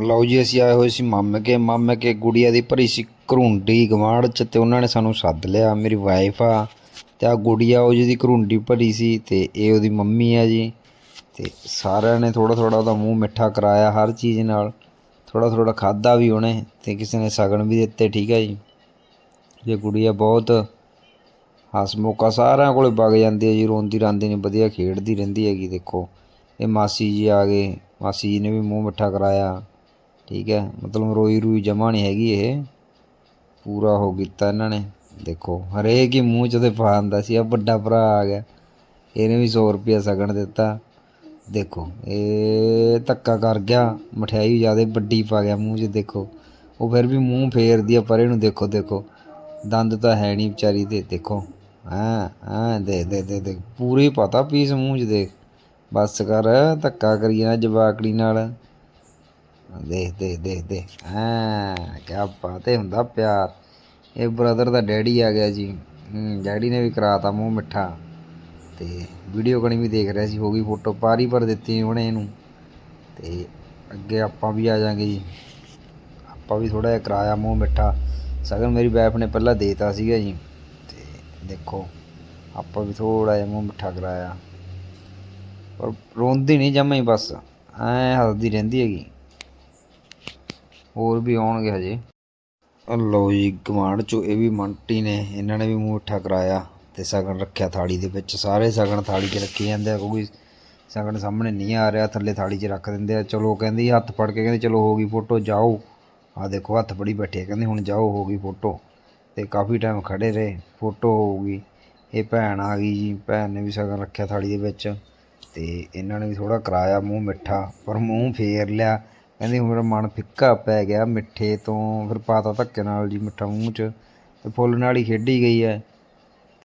ਲਓ ਜੀ, ਅਸੀਂ ਆਏ ਹੋਏ ਸੀ ਮਾਮੇ ਕੇ ਮਾਮੇ ਕੇ ਗੁੜੀਆ ਦੀ ਭਰੀ ਸੀ ਘਰੁੰਡੀ ਗਵਾਂਢ ਚ ਤੇ ਉਹਨਾਂ ਨੇ ਸਾਨੂੰ ਸੱਦ ਲਿਆ, ਮੇਰੀ ਵਾਈਫ ਆ ਤੇ ਆ ਗੁੜੀਆ ਉਹ ਜਿਹਦੀ ਘਰੁੰਡੀ ਭਰੀ ਸੀ ਤੇ ਇਹ ਉਹਦੀ ਮੰਮੀ ਆ ਜੀ ਤੇ ਸਾਰਿਆਂ ਨੇ ਥੋੜਾ ਥੋੜਾ ਉਹਦਾ ਮੂੰਹ ਮਿੱਠਾ ਕਰਾਇਆ ਹਰ ਚੀਜ਼ ਨਾਲ ਥੋੜਾ ਥੋੜਾ ਖਾਦਾ ਵੀ ਉਹਨੇ ਤੇ ਕਿਸੇ ਨੇ ਸ਼ਗਨ ਵੀ ਦਿੱਤੇ, ਠੀਕ ਹੈ ਜੀ। ਇਹ ਗੁੜੀਆ ਬਹੁਤ ਹਸਮੁਖਾ ਸਾਰਿਆਂ ਕੋਲੇ ਵਗ ਜਾਂਦੀ ਹੈ ਜੀ, ਰੋਂਦੀ ਰਾਂਦੀ ਨਹੀਂ, ਵਧੀਆ ਖੇਡਦੀ ਰਹਿੰਦੀ ਹੈਗੀ, ਦੇਖੋ। ਇਹ ਮਾਸੀ ਜੀ ਆ ਗਏ, ਮਾਸੀ ਜੀ ਨੇ ਵੀ ਮੂੰਹ ਮਿੱਠਾ ਕਰਾਇਆ। ਠੀਕ ਹੈ, ਮਤਲਬ ਰੋਈ ਰੂਈ ਜਮਾ ਨਹੀਂ ਹੈਗੀ ਇਹ। ਪੂਰਾ ਹੋ ਕੀਤਾ ਇਹਨਾਂ ਨੇ, ਦੇਖੋ, ਹਰੇਕ ਹੀ ਮੂੰਹ ਚ ਤੇ ਪਾ ਦਿੰਦਾ ਸੀ ਆ ਵੱਡਾ ਭਰਾ ਆ ਗਿਆ, ਇਹਨੇ ਵੀ 100 ਰੁਪਇਆ ਸਗਣ ਦਿੱਤਾ। ਦੇਖੋ, ਇਹ ਧੱਕਾ ਕਰ ਗਿਆ, ਮਠਿਆਈ ਜ਼ਿਆਦਾ ਵੱਡੀ ਪਾ ਗਿਆ ਮੂੰਹ 'ਚ, ਦੇਖੋ। ਉਹ ਫਿਰ ਵੀ ਮੂੰਹ ਫੇਰਦੀ ਆ, ਪਰੇ ਨੂੰ ਦੇਖੋ ਦੇਖੋ। ਦੰਦ ਤਾਂ ਹੈ ਨਹੀਂ ਵਿਚਾਰੀ ਦੇ, ਦੇਖੋ। ਹਾਂ ਹਾਂ, ਦੇ ਦੇ ਦੇ ਦੇ, ਪੂਰੀ ਪਤਾ ਪੀਸ ਮੂੰਹ 'ਚ, ਦੇਖ। ਬਸ ਕਰ, ਧੱਕਾ ਕਰੀ ਨਾ ਜਵਾਕੜੀ ਨਾਲ। ਦੇਖ ਦੇਖ ਦੇਖ ਦੇ ਹਾਂ, ਕਿਆ ਬਾਤ ਹੈ ਹੁੰਦਾ ਪਿਆਰ। ਇਹ ਬ੍ਰਦਰ ਦਾ ਡੈਡੀ ਆ ਗਿਆ ਜੀ। ਡੈਡੀ ਨੇ ਵੀ ਕਰਾਤਾ ਮੂੰਹ ਮਿੱਠਾ। ਤੇ ਵੀਡੀਓ ਕਣੀ ਵੀ ਦੇਖ ਰਿਹਾ ਸੀ, ਹੋ ਗਈ ਫੋਟੋ ਪਾਰੀ ਪਰ ਦਿੱਤੀ ਉਹਨੇ ਇਹਨੂੰ। ਤੇ ਅੱਗੇ ਆਪਾਂ ਵੀ ਆ ਜਾਾਂਗੇ ਜੀ। ਆਪਾਂ ਵੀ ਥੋੜਾ ਜਿਹਾ ਕਰਾਇਆ ਮੂੰਹ ਮਿੱਠਾ। ਸਗਨ ਮੇਰੀ ਵਾਈਫ ਨੇ ਪਹਿਲਾਂ ਦੇਤਾ ਸੀਗਾ ਜੀ। ਤੇ ਦੇਖੋ, ਆਪਾਂ ਵੀ ਥੋੜਾ ਜਿਹਾ ਮੂੰਹ ਮਿੱਠਾ ਕਰਾਇਆ। ਪਰ ਰੋਂਦੀ ਨਹੀਂ ਜਮਾਂ ਹੀ ਬਸ। ਐ ਹੱਸਦੀ ਰਹਿੰਦੀ ਹੈਗੀ। ਹੋਰ ਵੀ ਆਉਣਗੇ ਹਜੇ। ਆਹ ਜੀ ਗਵਾਂਢ ਚੋਂ ਇਹ ਵੀ ਮੰਟੀ ਨੇ, ਇਹਨਾਂ ਨੇ ਵੀ ਮੂੰਹ ਮਿੱਠਾ ਕਰਾਇਆ ਤੇ ਸ਼ਗਨ ਰੱਖਿਆ ਥਾਲੀ ਦੇ ਵਿੱਚ। ਸਾਰੇ ਸ਼ਗਨ ਥਾਲੀ 'ਚ ਰੱਖੇ ਜਾਂਦੇ ਆ, ਕਿਉਂਕਿ ਸ਼ਗਨ ਸਾਹਮਣੇ ਨਹੀਂ ਆ ਰਿਹਾ, ਥੱਲੇ ਥਾਲੀ 'ਚ ਰੱਖ ਦਿੰਦੇ ਆ। ਚਲੋ ਕਹਿੰਦੀ ਹੱਥ ਫੜ ਕੇ, ਕਹਿੰਦੇ ਚਲੋ ਹੋ ਗਈ ਫੋਟੋ, ਜਾਓ। ਆ ਦੇਖੋ, ਹੱਥ ਫੜੀ ਬੈਠੇ ਕਹਿੰਦੇ ਹੁਣ ਜਾਓ, ਹੋ ਗਈ ਫੋਟੋ। ਤੇ ਕਾਫੀ ਟਾਈਮ ਖੜੇ ਰਹੇ, ਫੋਟੋ ਹੋ ਗਈ ਇਹ ਭੈਣ ਆ ਗਈ ਜੀ, ਭੈਣ ਨੇ ਵੀ ਸ਼ਗਨ ਰੱਖਿਆ ਥਾਲੀ ਦੇ ਵਿੱਚ। ਤੇ ਇਹਨਾਂ ਨੇ ਵੀ ਥੋੜਾ ਕਰਾਇਆ ਮੂੰਹ ਮਿੱਠਾ, ਪਰ ਮੂੰਹ ਫੇਰ ਲਿਆ। ਕਹਿੰਦੀ ਮੇਰਾ ਮਨ ਫਿੱਕਾ ਪੈ ਗਿਆ ਮਿੱਠੇ ਤੋਂ, ਫਿਰ ਪਾਤਾ ਧੱਕੇ ਨਾਲ ਜੀ ਮਿੱਠਾ ਮੂੰਹ 'ਚ, ਤੇ ਫੁੱਲ ਨਾਲ ਹੀ ਖੇਡੀ ਗਈ ਹੈ